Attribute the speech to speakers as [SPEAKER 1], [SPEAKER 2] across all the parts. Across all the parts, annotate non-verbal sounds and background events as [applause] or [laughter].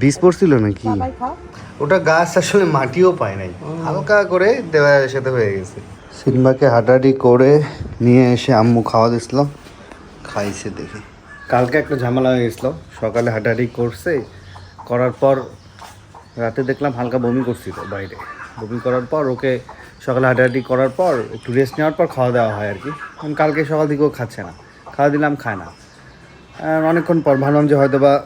[SPEAKER 1] বীজ পড়ছিল নাকি? ওটা গাছ আসলে মাটিও পায় নাই। হালকা করে দেওয়ার সাথে হয়ে গেছে। সিনবাকে হাঁটাহাঁটি করে নিয়ে এসে আম্মু খাওয়া দিছিল খাইছে দেখি। কালকে একটা ঝামেলা হয়ে গেছিল। সকালে হাঁটাহাঁটি করছে। করার পর রাতে দেখলাম হালকা বমি করছিল বাইরে। বমি করার পর ওকে সকালে হাঁটাহাঁটি করার পর একটু রেস্ট নেওয়ার পর খাওয়া দাওয়া হয় আর কি। কালকে সকাল থেকেও খাচ্ছে না। খাওয়া দিলাম খায় না। অনেকক্ষণ পর ভাবলাম যে হয়তো বা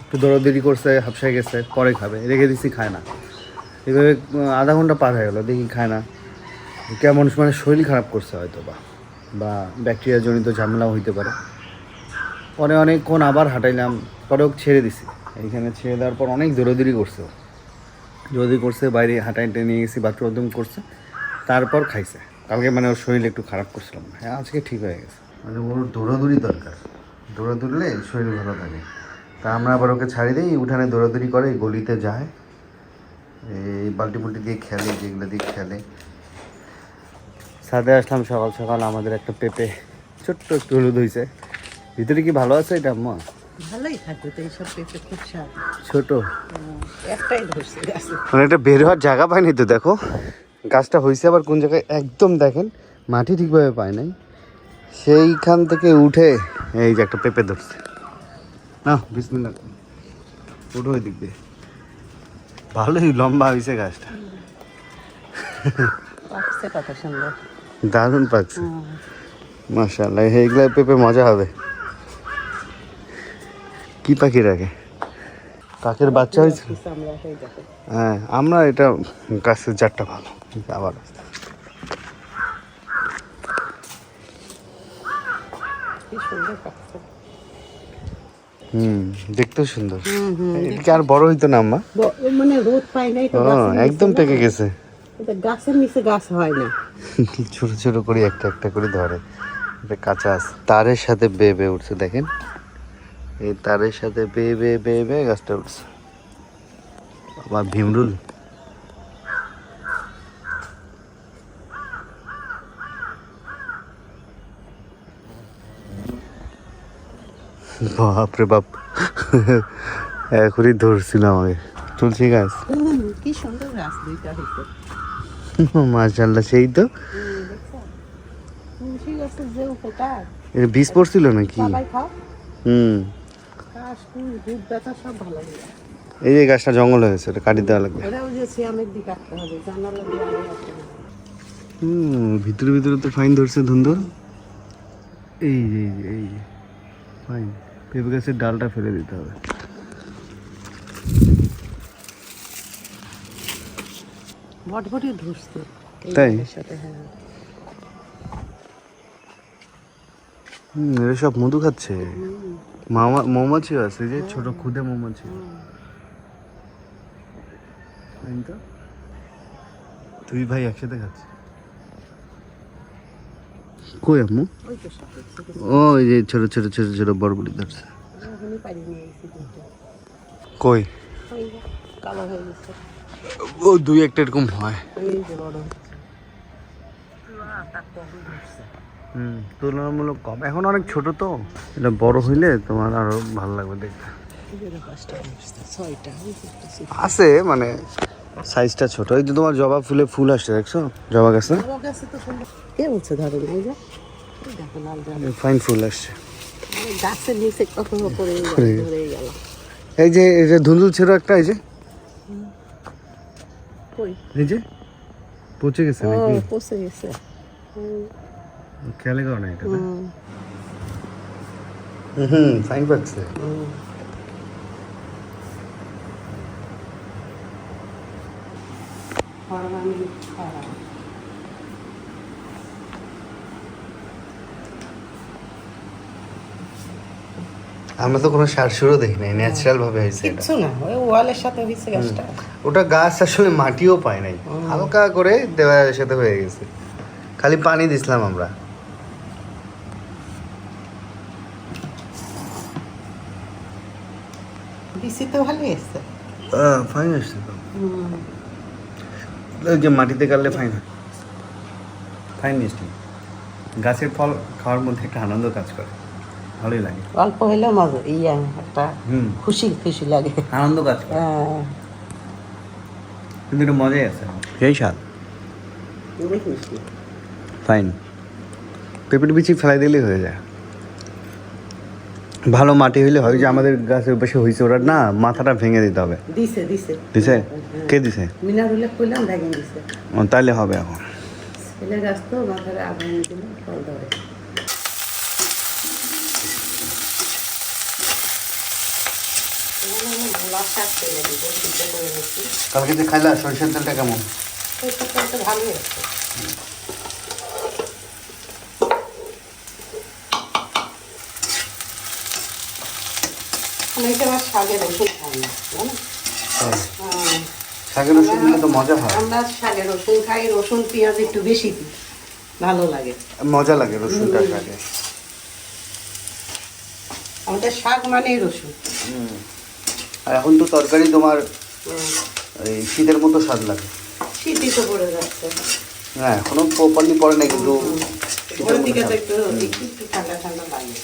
[SPEAKER 1] একটু দৌড়াদৌড়ি করছে, হাফসায় গেছে, পরে খাবে। রেখে দিচ্ছি খায় না। এভাবে আধা ঘণ্টা পার হয়ে গেলো, দেখি খায় না। কেমন মানে শরীর খারাপ করছে হয়তো বা বা ব্যাকটেরিয়া জনিত ঝামেলাও হইতে পারে। পরে অনেকক্ষণ আবার হাঁটাইলাম পরেও ছেড়ে দিছি। এইখানে ছেড়ে দেওয়ার পর অনেক দৌড়াদৌড়ি করছে। দৌড়াদৌড়ি করছে, বাইরে হাঁটাইতে নিয়ে গেছি, বাথরুম করছে, তারপর খাইছে। কালকে মানে ওর শরীর একটু খারাপ করছিলাম। হ্যাঁ আজকে ঠিক হয়ে গেছে। মানে ওর দৌড়াদৌড়ি দরকার। দৌড়াদৌড়লে শরীর ভালো থাকে। তা আমরা আবার ওকে ছাড়ি দিই উঠানে দৌড়াদৌড়ি করে গলিতে যায়। এই বালতি পুলটি দিয়ে খেলে যেগুলো দিয়ে খেলে। সাথে আসলাম সকাল সকাল আমাদের একটা পেঁপে। ছোট্ট একটু হলুদ হয়েছে। ভিতরে কি ভালো আছে এটা আম্মা
[SPEAKER 2] ভালোই থাকবে তো এইসব পেঁপে খুব স্বাদ।
[SPEAKER 1] ছোট।
[SPEAKER 2] একটাই ধরছে
[SPEAKER 1] মানে এটা বের হওয়ার জায়গা পায়নি তো দেখো। গাছটা হয়েছে আবার কোন জায়গায় একদম দেখেন মাটি ঠিকভাবে পায় নাই। সেইখান থেকে উঠে এই যে একটা পেঁপে ধরছে। না বিসমিল্লা উঠো ওই দিক দিয়ে। ভালোই লম্বা হয়েছে গাছটা। দারুণ পাকছে।
[SPEAKER 2] হুম,
[SPEAKER 1] মাশাল্লাহ এইগুলো পেঁপে মজা হবে। কি পাখি রাখে কাকের বাচ্চা হয়েছে? হ্যাঁ আমরা এটা গাছের জাতটা ভালো। আবার
[SPEAKER 2] কি সুন্দর পাচ্ছে
[SPEAKER 1] হুম দেখতেও সুন্দর। এটা আর বড় হইতো না আম্মা?
[SPEAKER 2] মানে রোদ গাছের নিচে
[SPEAKER 1] একদম
[SPEAKER 2] না।
[SPEAKER 1] পেকে গেছে।
[SPEAKER 2] এটা গাছের নিচে গাছ হয় না। [laughs]
[SPEAKER 1] ছোট ছোট করে একটা একটা করে ধরে। এটা কাঁচা আছে তারের সাথে বেয়ে বেয়ে উঠছে দেখেন। এই তারের সাথে বেয়ে বেয়ে বেয়ে বেয়ে গাছটা উঠছে। আবার ভীমরুল? বাপরে বাপ। এখনই ধরছিলাম আমি তুলসী গাছ?
[SPEAKER 2] কি সুন্দর গাছ দুইটা হয়েছে
[SPEAKER 1] মাশাল্লাহ সেই তো। এর বীজ পড়ছিল নাকি? হুম। এই যে গাছটা জঙ্গল হয়েছে এটা কাটি দেওয়া লাগবে। হুম ভিতরে ভিতরে তো ফাইন ধরছে ধুন্দর। এই এই এই ফাইন পেঁপে গাছের ডালটা ফেলে দিতে হবে।
[SPEAKER 2] বটবটি
[SPEAKER 1] তাই?
[SPEAKER 2] হ্যাঁ।
[SPEAKER 1] হুম এরা সব মধু খাচ্ছে। মামা মৌমাছিও আছে যে ছোট খুদে মৌমাছি। তুই ভাই একসাথে খাচ্ছে। কই আম্মু?
[SPEAKER 2] ওই
[SPEAKER 1] যে ছোট ছোট ছোট ছোট বরবটি ধরছে। কই? ও দুই একটা এরকম হয়। হুম তুলনামূলক কম। এখন অনেক ছোট তো। এটা বড় হইলে তোমার আরও ভালো লাগবে দেখতে। আছে মানে সাইজটা ছোট। এই যে তোমার জবা ফুলে ফুল আসছে দেখছ? জবা গাছে?
[SPEAKER 2] কে বলছে।
[SPEAKER 1] ফাইন ফুল আসছে।
[SPEAKER 2] গাছের নিচে কত
[SPEAKER 1] পড়ে গেল। এই যে এই যে ধুন্দুল ছিল একটা এই যে? এই যে পচে গেছে নাকি?
[SPEAKER 2] পচে গেছে।
[SPEAKER 1] খেয়ালে করো না এটা
[SPEAKER 2] হুম।
[SPEAKER 1] ফাইন পাচ্ছে।
[SPEAKER 2] হুম। হরমানি
[SPEAKER 1] আমরা তো কোনো সার সুরও দেখি নাই ন্যাচারাল ভাবে হয়েছে
[SPEAKER 2] কিচ্ছু না ওই ওয়ালের সাথে হয়েছে গাছটা
[SPEAKER 1] ওটা গাছ আসলে মাটিও পায় নাই হালকা করে দেওয়ার সাথে হয়ে গেছে। খালি পানি দিছিলাম আমরা।
[SPEAKER 2] বিসি তো ভালো এসছে
[SPEAKER 1] ফাইন আসছে তো। যে মাটিতে কাটলে ফাইন হয়। ফাইন মিষ্টি। গাছের ফল খাওয়ার মধ্যে একটা আনন্দ কাজ করে। ভালোই লাগে।
[SPEAKER 2] অল্প হইলে মজা ইয়া একটা
[SPEAKER 1] হুম।
[SPEAKER 2] খুশি খুশি লাগে।
[SPEAKER 1] আনন্দ কাজ করে।
[SPEAKER 2] হ্যাঁ।
[SPEAKER 1] কিন্তু একটু মজাই আছে সেই স্বাদ। ফাইন পেঁপের বিচি ফেলাই দিলেই হয়ে যায়। ভালো মাটি হইলে হয় যে আমাদের গাছের পাশে হয়েছে ওরা না মাথাটা ভেঙে দিতে হবে।
[SPEAKER 2] দিছে দিছে।
[SPEAKER 1] দিছে? কে দিছে?
[SPEAKER 2] মিনার হলে কইলাম ভেঙে দিছে।
[SPEAKER 1] ও, তাইলে হবে এখন।
[SPEAKER 2] ছেলে গাছ তো মাথার আগুন দিলে ফল ধরে।
[SPEAKER 1] কালকে যে খাইলা সরিষার তেলটা কেমন?
[SPEAKER 2] এই শাকটা তো ভালোই আছে। এটা আমার শাকের ওষুধ খাই না হ্যাঁ।
[SPEAKER 1] শাকের ওষুধ দিলে তো মজা হয়।
[SPEAKER 2] আমরা শাকে রসুন খাই রসুন পেঁয়াজ একটু বেশি দিই ভালো লাগে।
[SPEAKER 1] মজা লাগে রসুনটা শাকে
[SPEAKER 2] আমাদের শাক মানেই রসুন।
[SPEAKER 1] আর এখন তো তরকারি তোমার এই শীতের মতো স্বাদ লাগে।
[SPEAKER 2] শীতই তো পড়ে যাচ্ছে।
[SPEAKER 1] হ্যাঁ এখনও প্রপারলি পড়ে না কিন্তু শীতের মতো
[SPEAKER 2] ঠান্ডা ঠান্ডা লাগে।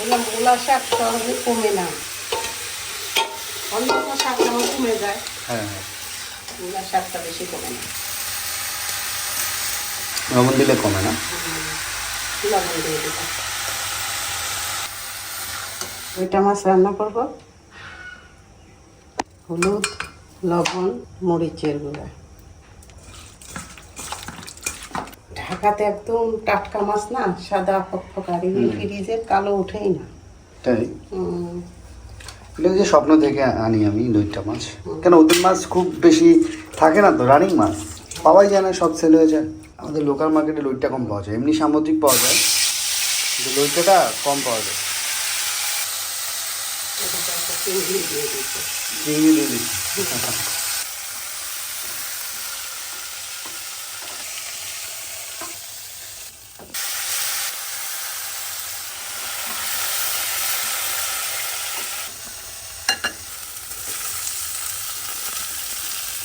[SPEAKER 2] বললাম মূলা শাক সহজে কমে না। অন্য কোনো শাক যেমন কমে যায়।
[SPEAKER 1] হ্যাঁ হ্যাঁ।
[SPEAKER 2] শাকটা বেশি কমে না।
[SPEAKER 1] লবণ দিলে কমে না?
[SPEAKER 2] লবণ দিয়ে দিলাম। ওইটা মাছ রান্না করব। হলুদ লবণ মরিচের গুঁড়া। ঢাকাতে একদম টাটকা মাছ না সাদা ফকফকারি ফ্রিজের কালো উঠেই না।
[SPEAKER 1] তাই? যে স্বপ্ন থেকে আনি আমি দইটা মাছ। কেন ওদের মাছ খুব বেশি থাকে না তো রানিং মাছ? পাওয়াই যায় না সব সেল হয়ে যায়। আমাদের লোকাল মার্কেটে লইটটা কম পাওয়া যায় এমনি সামুদ্রিক পাওয়া যায়। কিন্তু লইটাটা কম পাওয়া যায়।
[SPEAKER 2] চিংড়ি দিয়ে দিচ্ছি।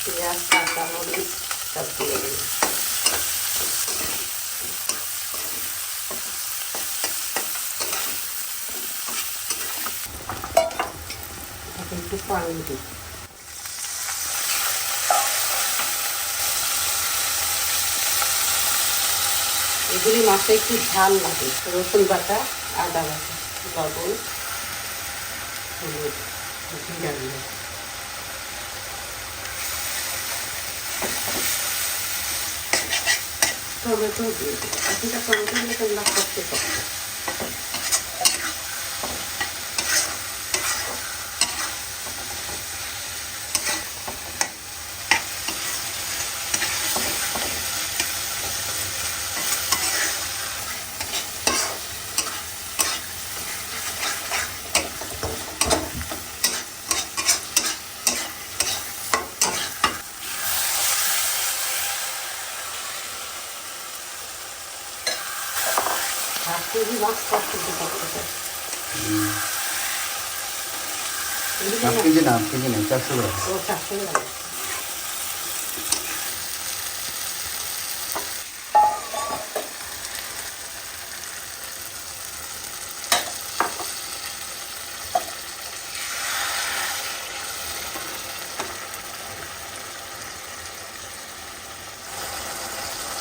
[SPEAKER 2] পেঁয়াজ কাঁচা মরিচ সব দিয়ে দিই একটু পানি দিই এগুলি মাছে একটু ঝাল লাগে, রসুন বাটা, আদা বাটা, লবণ, হলুদ, জিরা দিয়ে টমেটো দিয়ে এখনটা টমেটো দিলে তোমরা করতে পারো হাফ কেজি
[SPEAKER 1] না হাফ কেজি নেই চারশো গ্রাম
[SPEAKER 2] ও চারশো গ্রাম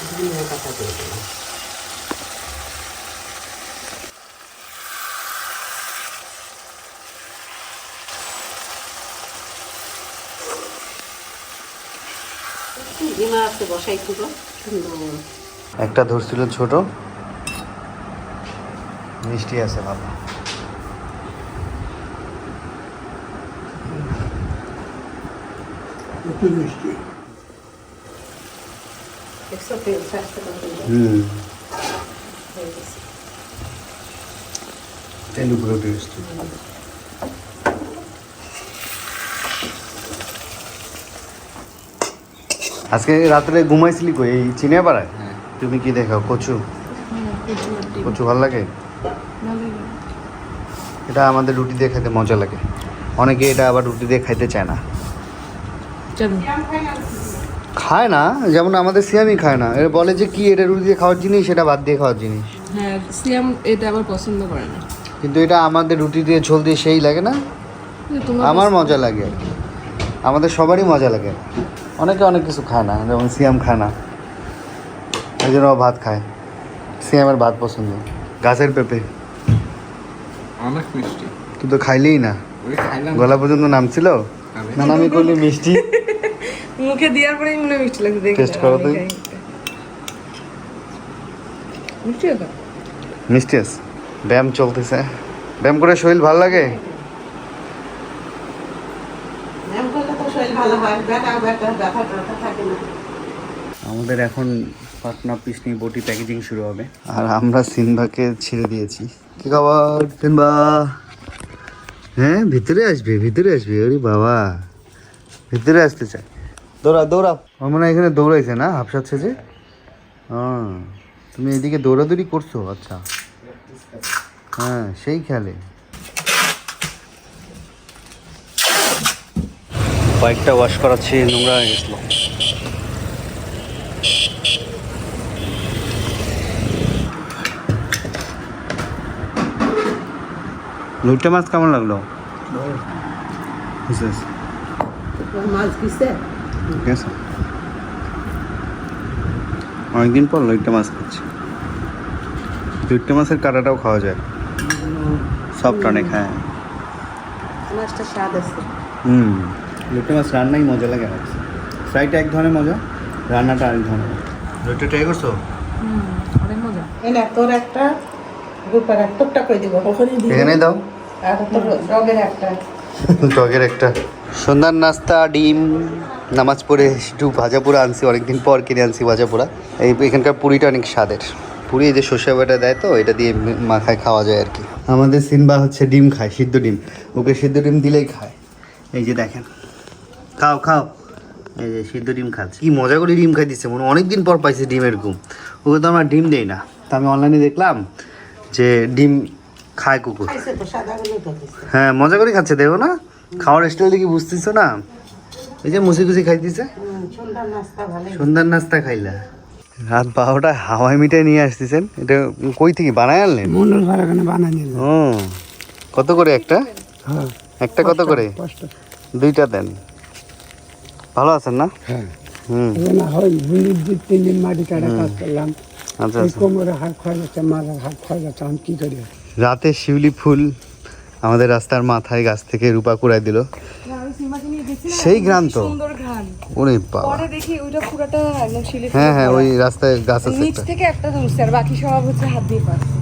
[SPEAKER 2] ধনিয়া পাতা দিয়ে দিলাম ডিমা আছে বসাই খুব সুন্দর।
[SPEAKER 1] একটা ধরছিল ছোট। মিষ্টি আছে ভালো। হুম।
[SPEAKER 2] হয়ে গেছে
[SPEAKER 1] তেল উপরে উঠে এসছে আজকে রাত্রে ঘুমাইছিলি কই? এই চিনে পাড়ায় তুমি কি দেখাও? কচু? কচু ভালো লাগে? এটা আমাদের রুটি দিয়ে খাইতে মজা লাগে। অনেকে এটা আবার রুটি দিয়ে খাইতে চায় না। খায় না যেমন আমাদের সিয়ামই খায় না। এরা বলে যে কি এটা রুটি দিয়ে খাওয়ার জিনিস সেটা বাদ দিয়ে খাওয়ার জিনিস।
[SPEAKER 3] হ্যাঁ সিয়াম এটা আবার পছন্দ করে না।
[SPEAKER 1] কিন্তু এটা আমাদের রুটি দিয়ে ঝোল দিয়ে সেই লাগে না? আমার মজা লাগে। আর কি। আমাদের সবারই মজা লাগে। অনেকে অনেক কিছু খায় না যেমন সিয়াম খায় না। এই জন্য ও ভাত খায়। সিয়ামের ভাত পছন্দ। গাছের পেঁপে।
[SPEAKER 4] অনেক মিষ্টি।
[SPEAKER 1] তুই তো খাইলেই না। গলা পর্যন্ত নামছিল? না নামি করলি মিষ্টি। [laughs]
[SPEAKER 3] মুখে দেওয়ার পরেই মনে মিষ্টি লাগছে দেখে
[SPEAKER 1] Taste করো তো।
[SPEAKER 3] মিষ্টি তো
[SPEAKER 1] মিষ্টি আছে। ব্যায়াম চলতেছে। ব্যায়াম করে শরীর ভালো লাগে
[SPEAKER 2] ব্যায়াম করলে তো শরীর ভালো হয় ব্যথা ব্যথা ব্যথা ব্যথা থাকে না।
[SPEAKER 1] আমাদের এখন পাটনা পিসনি বটি প্যাকেজিং শুরু হবে। আর আমরা সিনবাকে ছেড়ে দিয়েছি। কি খবর সিনবা হ্যাঁ ভিতরে আসবে ভিতরে আসবে। ওরে বাবা ভিতরে আসতে চায়। দৌড়া দৌড়াও আমার মনে হয় এখানে দৌড়াইছে না হাফসাচ্ছে যে হ্যাঁ তুমি এদিকে দৌড়াদৌড়ি করছ আচ্ছা। হ্যাঁ সেই খেলে বাইকটা ওয়াশ করাচ্ছি নোংরা হয়ে গেছিল। লুটে মাছ কেমন লাগল? অনেকদিন পর লইট্টা মাছ খাচ্ছি। লইট্টা মাছের কাঁটাটাও খাওয়া যায়। সফট অনেক হ্যাঁ।
[SPEAKER 2] মাছটা স্বাদ আছে।
[SPEAKER 1] হুম। লইট্টা মাছ রান্নাই মজা লাগে আমার ফ্রাইটা এক ধরনের মজা রান্নাটা আরেক ধরনের লইট্টা ট্রাই করছ?
[SPEAKER 3] অনেক মজা।
[SPEAKER 2] এই না তোর একটা গ্রুপের এক টুকটা করে দিব? ওখানে
[SPEAKER 1] এখানে দাও।
[SPEAKER 2] আর তোর রগের একটা। [laughs]
[SPEAKER 1] টগের একটা। সন্ধ্যার নাস্তা ডিম নামাজ পড়ে একটু ভাজা পোড়া আনছি অনেকদিন পর কিনে আনছি ভাজা পোড়া এই এখানকার পুরিটা অনেক স্বাদের। পুরি এই যে সর্ষে বাটা দেয় তো এটা দিয়ে মাখায় খাওয়া যায় আর কি। আমাদের সিনবা হচ্ছে ডিম খায় সিদ্ধ ডিম। ওকে সিদ্ধ ডিম দিলেই খায়। এই যে দেখেন। খাও খাও। এই যে সিদ্ধ ডিম খাচ্ছে। কি মজা করে ডিম খাই দিচ্ছে মনে অনেক দিন পর পাইছি ডিম এরকম। ওকে তো আমরা ডিম দেই না। তা আমি অনলাইনে দেখলাম যে ডিম খায় কুকুর। হ্যাঁ মজা করে খাচ্ছে দেখো না? খাওয়ার স্টাইল দেখি বুঝতেছো না? এই যে মুসি খুশি খাইতেছে।
[SPEAKER 2] সন্ধ্যার নাস্তা ভালো
[SPEAKER 1] সন্ধ্যার নাস্তা খাইলা। রাত বারোটা হাওয়াই মিঠাই নিয়ে আসতেছেন। এটা কই থেকে? বানায় আনলেন?
[SPEAKER 5] মন্ডল ভাড়া এখানে বানাই নিলাম
[SPEAKER 1] ও কত করে একটা?
[SPEAKER 5] হ্যাঁ
[SPEAKER 1] একটা কত করে? দুইটা দেন। ভালো আছেন না?
[SPEAKER 5] হ্যাঁ।
[SPEAKER 1] হুম।
[SPEAKER 5] না হয় দুই দুই তিন দিন মাটি কাটা কাজ করলাম।
[SPEAKER 1] আচ্ছা আচ্ছা।
[SPEAKER 5] কোমরে হাত ক্ষয় যাচ্ছে মাথার হাত ক্ষয় যাচ্ছে আমি কি করি?
[SPEAKER 1] রাতে শিউলি ফুল আমাদের রাস্তার মাথায় গাছ থেকে রূপা কুড়াই দিল। সেই গ্রাম তো? ওরে বাবা।
[SPEAKER 3] পরে দেখি ওইটা পুরোটা একদম শিলে
[SPEAKER 1] হ্যাঁ হ্যাঁ ওই রাস্তায় গাছ আছে
[SPEAKER 3] নিচ থেকে একটা ধরছে আর বাকি সব হচ্ছে হাত দিয়ে পাচ্ছে